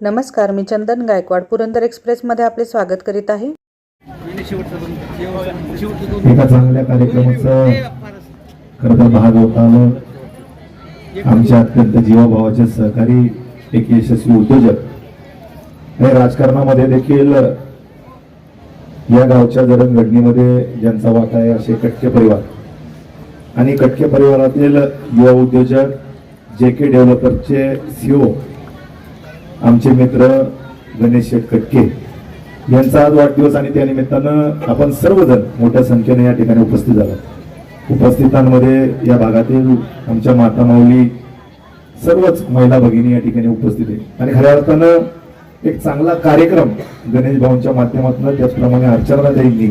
नमस्कार मी चंदन गायकवाड पुरंदर एक्सप्रेसमध्ये आपले स्वागत करीत आहे. एका चांगल्या कार्यक्रमाचं खरं तर भाग होता आमच्या अत्यंत जीवाभावाचे सहकारी एक यशस्वी उद्योजक हे राजकारणामध्ये देखील या गावच्या जडणघडणीमध्ये ज्यांचा वाटा आहे असे कटके परिवार आणि कटके परिवारातील युवा उद्योजक जे के डेव्हलपरचे सीओ आमचे मित्र गणेश शेठ कटके यांचा आज वाढदिवस आणि त्या निमित्तानं आपण सर्वजण मोठ्या संख्येने या ठिकाणी उपस्थित झालो. उपस्थितांमध्ये या भागातील आमच्या माता माऊली सर्वच महिला भगिनी या ठिकाणी उपस्थित आहे आणि खऱ्या अर्थानं एक चांगला कार्यक्रम गणेश भाऊंच्या माध्यमातून त्याचप्रमाणे अर्चना ताईंनी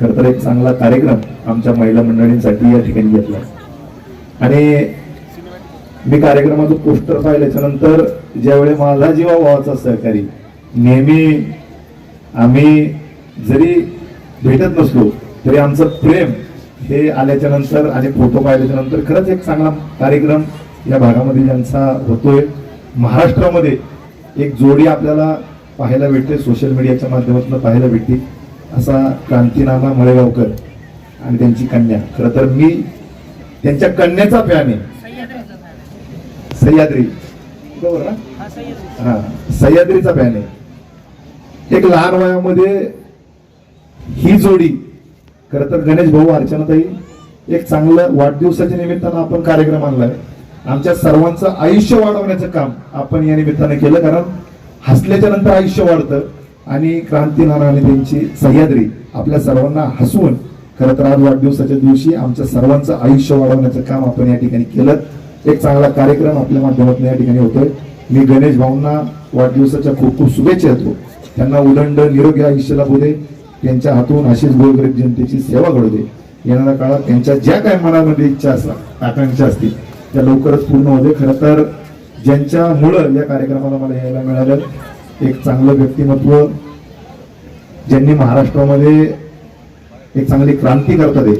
खरं तर एक चांगला कार्यक्रम आमच्या महिला मंडळींसाठी या ठिकाणी घेतला. आणि मी कार्यक्रमाचं पोस्टर पाहिल्याच्या नंतर ज्यावेळी माझा जीवा भावाचा सहकारी नेहमी आम्ही जरी भेटत नसलो तरी आमचं प्रेम हे आल्याच्यानंतर आणि फोटो पाहिल्याच्या नंतर खरंच एक चांगला कार्यक्रम या भागामध्ये ज्यांचा होतोय. महाराष्ट्रामध्ये एक जोडी आपल्याला पाहायला भेटते सोशल मीडियाच्या माध्यमातून पाहायला भेटते असा क्रांतीनामा मळेगावकर आणि त्यांची कन्या. खरं तर मी त्यांच्या कन्याचा फॅन आहे. सह्याद्री. हा? सह्याद्रीचा फॅन आहे. एक लहान वयामध्ये ही जोडी खर तर गणेश भाऊ अर्चनाताई एक चांगलं वाढदिवसाच्या निमित्तानं आपण कार्यक्रम आणलाय. आमच्या सर्वांचं आयुष्य वाढवण्याचं काम आपण या निमित्तानं केलं कारण हसल्याच्या नंतर आयुष्य वाढतं आणि क्रांती नाना आणि त्यांची सह्याद्री आपल्या सर्वांना हसवून खरं तर आज वाढदिवसाच्या दिवशी आमच्या सर्वांचं आयुष्य वाढवण्याचं काम आपण या ठिकाणी केलं. एक चांगला कार्यक्रम आपल्या माध्यमातून या ठिकाणी होतोय. मी गणेश भाऊंना वाढदिवसाच्या खूप खूप शुभेच्छा देतो. त्यांना उदंड निरोगी आयुष्य लाभू दे त्यांच्या हातून अशीच गोरगरीब जनतेची सेवा घडू दे. येणाऱ्या काळात त्यांच्या ज्या काही मनामध्ये इच्छा असतात आकांक्षा असतील त्या लवकरच पूर्ण होते खरं तर ज्यांच्यामुळं या कार्यक्रमाला मला यायला मिळालं एक चांगलं व्यक्तिमत्व ज्यांनी महाराष्ट्रामध्ये एक चांगली क्रांती करतात. आहे.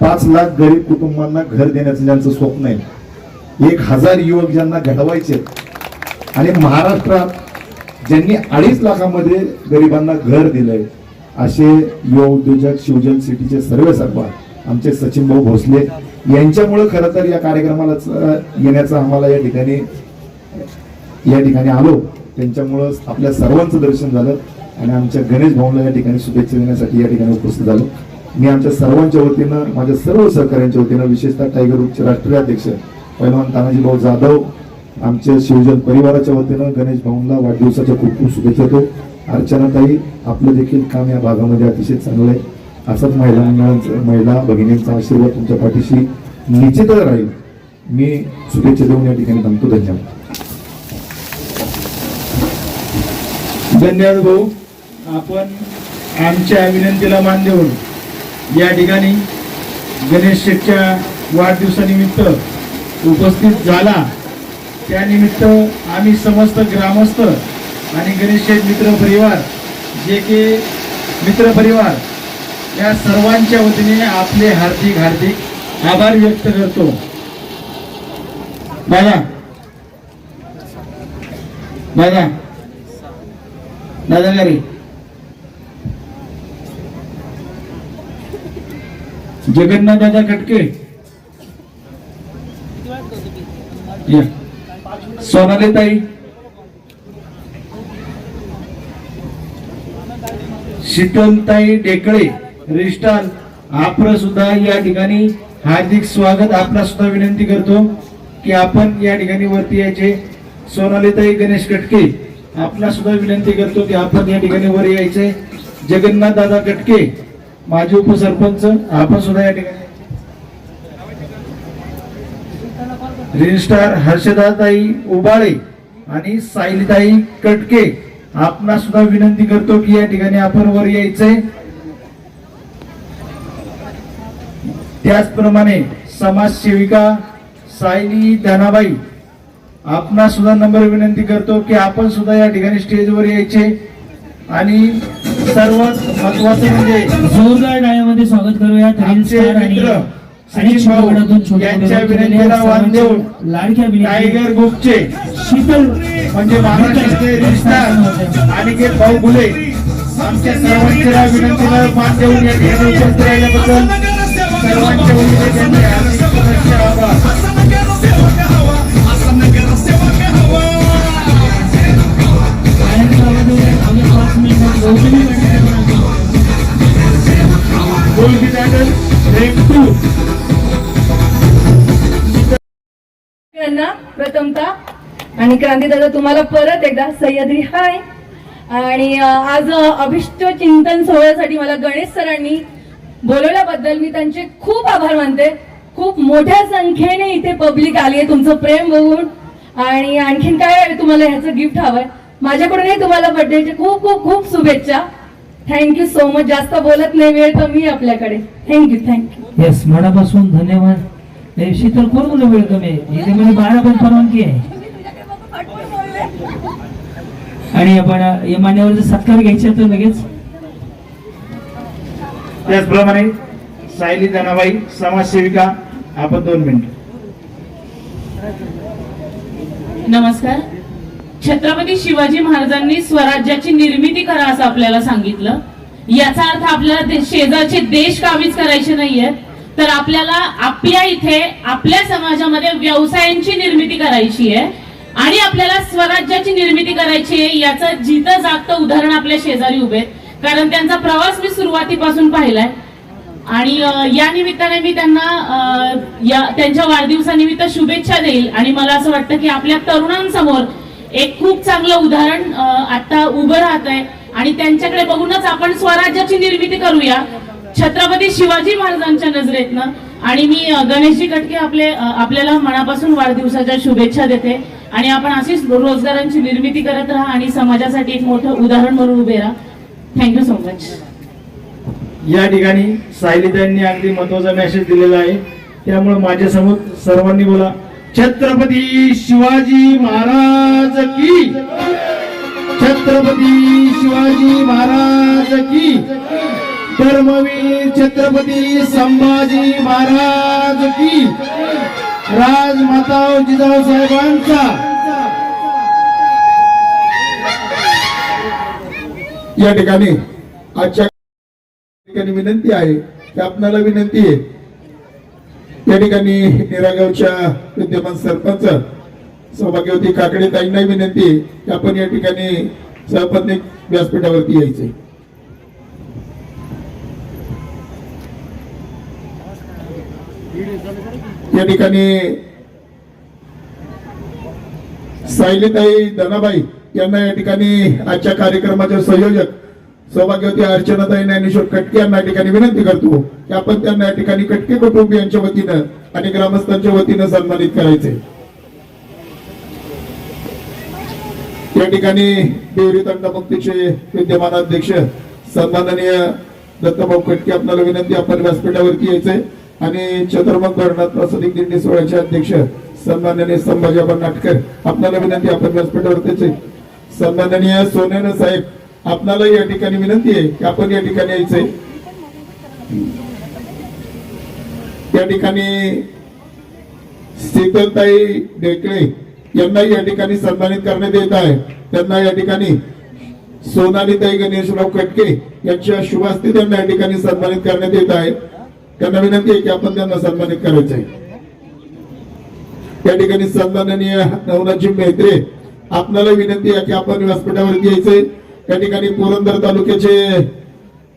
पाच लाख गरीब कुटुंबांना घर देण्याचं ज्यांचं स्वप्न आहे एक हजार युवक ज्यांना घडवायचे आणि महाराष्ट्रात ज्यांनी अडीच लाखामध्ये गरिबांना घर दिलंय असे युवा उद्योजक शिवजन सिटीचे सर्व सर्व आमचे सचिन भाऊ भोसले यांच्यामुळे खरं तर या कार्यक्रमाला येण्याचा आम्हाला या ठिकाणी या ठिकाणी आलो. त्यांच्यामुळं आपल्या सर्वांचं दर्शन झालं आणि आमच्या गणेश भाऊला या ठिकाणी शुभेच्छा देण्यासाठी या ठिकाणी उपस्थित झालो. मी आमच्या सर्वांच्या वतीनं माझ्या सर्व सहकाऱ्यांच्या वतीनं विशेषतः टायगर ग्रुपचे राष्ट्रीय अध्यक्ष पैलवान तानाजी भाऊ जाधव आमच्या शिवजन परिवाराच्या वतीनं गणेश भाऊंना वाढदिवसाच्या खूप खूप शुभेच्छा देतो. अर्चनाताई आपलं देखील काम या भागामध्ये अतिशय चांगलं आहे. असंच महिलांना महिला भगिनींचा आशीर्वाद तुमच्या पाठीशी निश्चितच राहील. मी शुभेच्छा देऊन या ठिकाणी थांबतो. धन्यवाद. धन्यवाद भाऊ. आपण आमच्या विनंतीला मान देऊन या ठिकाणी गणेश शेठच्या वाढदिवसानिमित्त उपस्थित झाला. त्यानिमित्त आम्ही समस्त ग्रामस्थ आणि गणेश मित्र परिवार जे के मित्र परिवार या सर्वांच्या वतीने आपले हार्दिक हार्दिक आभार व्यक्त करतो. दादा दादा दादा गारी जगन्नाथ दादा खटके या सोनाली ताई शीतलताई डेकळे रिस्टाल आपण सुद्धा या ठिकाणी हार्दिक स्वागत. आपला सुद्धा विनंती करतो की आपण या ठिकाणी वरती यायचे. सोनालीताई गणेश कटके आपला सुद्धा विनंती करतो की आपण या ठिकाणी वर यायचे. जगन्नाथ दादा कटके माजी उपसरपंच आपण सुद्धा या ठिकाणी रिस्टार हर्षदाताई उबाळे आणि सायलीताई कटके. आपणा सुद्धा विनंती करतो की या ठिकाणी आपण वर यायचंय. त्याचप्रमाणे समाजसेविका सायली धनाबाई आपणा सुद्धा नंबर विनंती करतो की आपण सुद्धा या ठिकाणी स्टेजवर यायचे. आणि सर्वात महत्त्वाचे म्हणजे जोरदार टाळ्यामध्ये स्वागत करूया. यांच्या विनंतीला मान देऊन टायगर ग्रुपचे शीतल म्हणजे महाराष्ट्राचे रिश्तार अनिकेत भाऊ गुले आमच्या सर्वांच्या विनंतीला मान देऊन या ठिकाणी उपस्थित राहिल्याबद्दल सर्वांच्या वतीने त्यांचे आभार. आणि क्रांती दादा तुम्हाला परत एकदा सह्याद्री हाय. आणि आज अभिष्ट चिंतन सोहळ्यासाठी मला गणेश सरांनी बोलवल्याबद्दल मी त्यांचे खूप आभार मानते. खूप मोठ्या संख्येने इथे पब्लिक आली आहे तुमचं प्रेम बघून. आणि आणखीन काय तुम्हाला ह्याचं गिफ्ट हवंय. माझ्याकडूनही तुम्हाला बर्थडेचे खूप खूप खूप शुभेच्छा. थँक्यू सो मच जास्त बोलत नाही वेळ कमी आपल्याकडे. थँक्यू थँक्यू येस मनापासून धन्यवाद. शीतल कोण वेळ कमी आहे? इथे म्हणजे पण परवानगी आहे. आणि आपण या मान्यवरचा सत्कार घ्यायचा तर लगेच. त्याचप्रमाणे सायली जनाबाई समाजसेविका आपण दोन मिनिट. नमस्कार. छत्रपती शिवाजी महाराजांनी स्वराज्याची निर्मिती करा असं आपल्याला सांगितलं. याचा अर्थ आपल्याला शेजारचे देश काबीज करायचे नाहीये. तर आपल्याला आपल्या इथे आपल्या समाजामध्ये व्यवसायांची निर्मिती करायची आहे. आणि आपल्याला स्वराज्याची निर्मिती करायची आहे याचं जिथं जागतं उदाहरण आपल्या शेजारी उभे आहेत. कारण त्यांचा प्रवास मी सुरुवातीपासून पाहिलाय. आणि या निमित्ताने मी त्यांना या त्यांच्या वाढदिवसानिमित्त शुभेच्छा देईल. आणि मला असं वाटतं की आपल्या तरुणांसमोर एक खूप चांगलं उदाहरण आता उभं राहत आहे आणि त्यांच्याकडे बघूनच आपण स्वराज्याची निर्मिती करूया. छत्रपती शिवाजी महाराजांच्या नजरेतनं. आणि मी गणेशजी कटके आपले आपल्याला मनापासून वाढदिवसाच्या शुभेच्छा देते. आणि आपण अशीच रोजगारांची निर्मिती करत राहा आणि समाजासाठी एक मोठं उदाहरण म्हणून उभे राहा. थँक्यू सो मच या ठिकाणी सायलीताईंनी अगदी महत्त्वाचा मेसेज दिलेला आहे. त्यामुळे माझ्यासमोर सर्वांनी बोला छत्रपती शिवाजी महाराज की? छत्रपती शिवाजी महाराज की? धर्मवीर छत्रपती संभाजी महाराज की? राजमाता जिजाऊ साहेबांचा. या ठिकाणी आजच्या ठिकाणी विनंती आहे की आपणाला विनंती आहे. या ठिकाणी निरागावच्या विद्यमान सरपंच सौभाग्यवती काकडे ताईंना विनंती आहे की आपण या ठिकाणी सहपत्नी व्यासपीठावरती यायचे या ठिकाणी सायलीताई धनाबाई यांना या ठिकाणी आजच्या कार्यक्रमाचे संयोजक सौभाग्यवती अर्चनाताई ज्ञानेश्वर कटके यांना या ठिकाणी विनंती करतो की आपण त्यांना या ठिकाणी कटके कुटुंबियांच्या वतीनं आणि ग्रामस्थांच्या वतीनं सन्मानित करायचे. या ठिकाणी देवरी तंडमुक्तीचे विद्यमान अध्यक्ष सन्माननीय दत्तभाऊ कटके आपल्याला विनंती आपण व्यासपीठावरती यायचंय. आणि चतुर्मुख धरणात प्रसादिक दिंडी सोहळ्याचे अध्यक्ष सन्माननीय संभाजीबा नाटकर आपल्याला विनंती आपण व्यासपीठावरतीच आहे. सन्माननीय सोनेन साहेब आपल्याला या ठिकाणी विनंती आहे की आपण या ठिकाणी यायचंय या ठिकाणी शीतलताई डेकळे यांना या ठिकाणी सन्मानित करण्यात येत आहे त्यांना या ठिकाणी सोनालीताई गणेशराव कटके यांच्या शुभास्ती त्यांना या ठिकाणी सन्मानित करण्यात येत आहे त्यांना विनंती आहे की आपण त्यांना सन्मानित करायचं आहे. या ठिकाणी सन्माननीय नवनाथजी मेहत्रे आपल्याला विनंती आहे की आपण व्यासपीठावरती यायचंय या ठिकाणी पुरंदर तालुक्याचे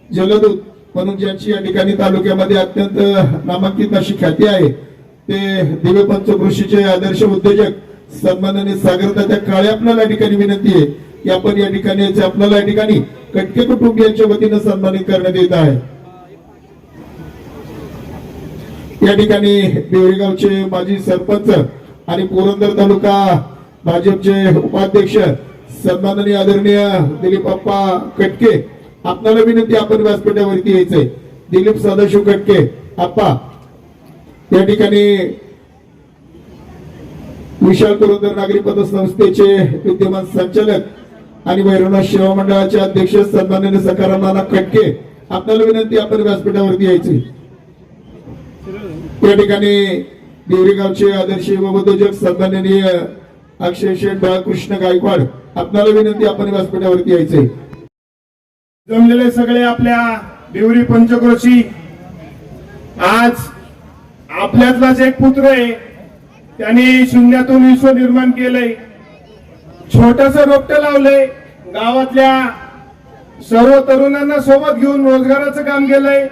जलदूत म्हणून ज्यांची या ठिकाणी तालुक्यामध्ये अत्यंत नामांकित अशी ख्याती आहे ते दिव्य पंचकृषीचे आदर्श उद्योजक सन्माननीय सागरतात्या काळे आपल्याला या ठिकाणी विनंती आहे की आपण या ठिकाणी आपल्याला या ठिकाणी कटके कुटुंबियांच्या वतीनं सन्मानित करण्यात येत आहे. या ठिकाणी देवरीगावचे माजी सरपंच आणि पुरंदर तालुका भाजपचे उपाध्यक्ष सन्माननीय आदरणीय दिलीप अप्पा कटके आपल्याला विनंती आपण व्यासपीठावरती यायचंय. दिलीप सदाशिव कटके आप्पा या ठिकाणी विशाल पुरंदर नागरी पतसंस्थेचे विद्यमान संचालक आणि भैरवनाथ सेवा मंडळाचे अध्यक्ष सन्माननीय सकाराम नाना कटके आपल्याला विनंती आपण व्यासपीठावरती यायची या ठिकाणी देवरी गावचे आदर्श युवकोद्योजक सन्माननीय अक्षय शेठ बाळकृष्ण गायकवाड आपल्याला विनंती आपण व्यासपीठावरती यायचे. जमलेले सगळे आपल्या देवरी पंचक्रोशी आज आपल्यातलाच एक पुत्र आहे त्याने शून्यातून विश्व निर्माण केलंय. छोटस रोपट लावलंय गावातल्या सर्व तरुणांना सोबत घेऊन रोजगाराचं काम केलंय.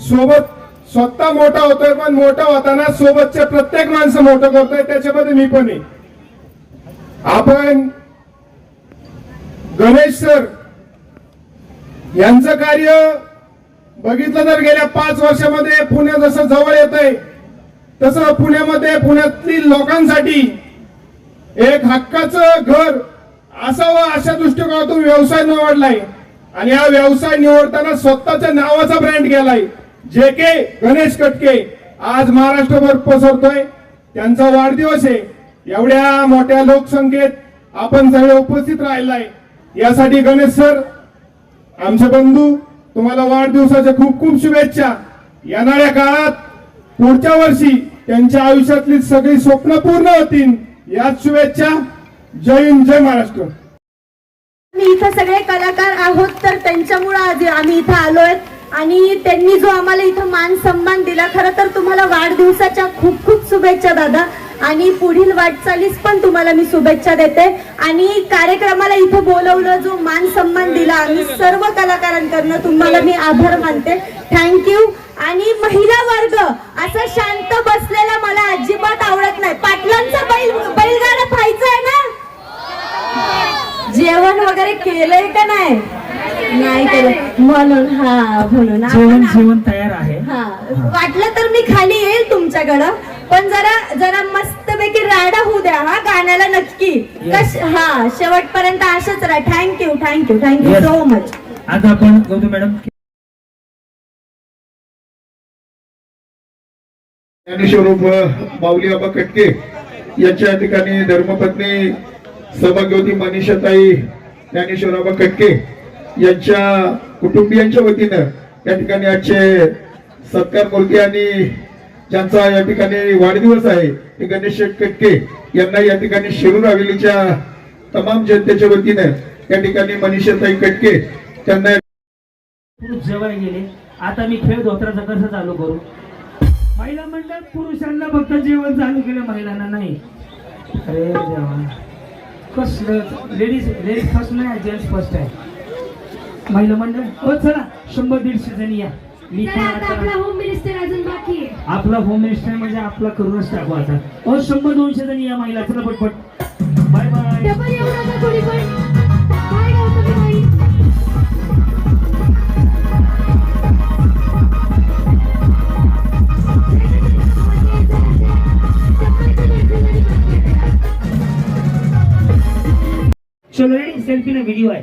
सोबत स्वतः मोठा होतोय पण मोठा होताना सोबतचे प्रत्येक माणसं मोठं करतोय त्याच्यामध्ये मी पण आहे. आपण गणेश सर यांचं कार्य बघितलं तर गेल्या पाच वर्षामध्ये पुणे जसं जवळ येत आहे तसं पुण्यामध्ये पुण्यातील लोकांसाठी एक हक्काचं घर असावं अशा दृष्टिकोनातून व्यवसाय निवडलाय. आणि हा व्यवसाय निवडताना स्वतःच्या नावाचा ब्रँड गेलाय जे के गणेश कटके आज महाराष्ट्रभर पसरतोय. त्यांचा वाढदिवस आहे. एवढ्या मोठ्या लोकसंख्येत आपण सगळे उपस्थित राहिलाय. यासाठी गणेश सर आमचे बंधू तुम्हाला वाढदिवसाच्या खूप खूप शुभेच्छा. येणाऱ्या काळात पुढच्या वर्षी त्यांच्या आयुष्यातली सगळी स्वप्न पूर्ण होतील. याच शुभेच्छा. जय हिंद जय महाराष्ट्र. आम्ही इथं सगळे कलाकार आहोत तर त्यांच्यामुळे आज आम्ही इथं आलोय. आणि त्यांनी जो आम्हाला इथं मान सन्मान दिला खरं तर तुम्हाला वाढदिवसाच्या खूप खूप शुभेच्छा दादा. आणि पुढील वाटचालीस पण तुम्हाला मी शुभेच्छा देते. आणि कार्यक्रमाला इथं बोलवलं जो मान सन्मान दिला आम्ही सर्व कलाकारांकडनं तुम्हाला मी आभार मानते. थँक्यू आणि महिला वर्ग असं शांत बसलेला मला अजिबात आवडत नाही. पाटलांचा बैल बैलगाडा खायचं आहे ना? जेवण वगैरे केलंय का नाही? नाही केलं म्हणून हा म्हणून. जेवण आपण- जेवण तयार आहे. हा. वाटलं तर मी खाली येईल तुमच्याकडं पण जरा जरा मस्तपैकी राडा होऊ द्या हा गाण्याला नक्की. कश हा शेवटपर्यंत असंच राहा. Thank you thank you thank you Yes. So much आज आपण गौतम मॅडम ज्ञानेश्वरूप माऊली आबा कटके यांच्या ठिकाणी धर्मपत्नी सौभाग्यवती मनीषाताई ज्ञानेश्वर आबा कटके यांच्या कुटुंबियांच्या वतीनं या ठिकाणी आजचे सत्कार मूर्ती आणि ज्यांचा या ठिकाणी वाढदिवस आहे ते गणेश कटके यांना या ठिकाणी शिरूर हवेलीच्या तमाम जनतेच्या वतीनं या ठिकाणी मनीषाताई कटके त्यांना पुरुष जवळ गेले. आता मी खेळ धोत्राचा कसं चालू करू? महिला मंडळ पुरुषांना फक्त जेवण चालू केलं महिलांना नाही. अरे देवा. कसलं? लेडीज लेडीज फर्स्ट नाही जेंट्स फर्स्ट आहे. महिला मंडळ? हो चला. शंभर दीडशे जणी या. मी पण आता होम मिनिस्टर अजून बाकी आहे. आपला होम मिनिस्टर म्हणजे आपला करूनच टाकू आता हो शंभर दोनशे जणी या महिला. चला पटपट. बाय बाय डबल एवढा का कोणी पण. काय गौतमी बाई? चलो रेडी सेल्फी ना व्हिडिओ आहे.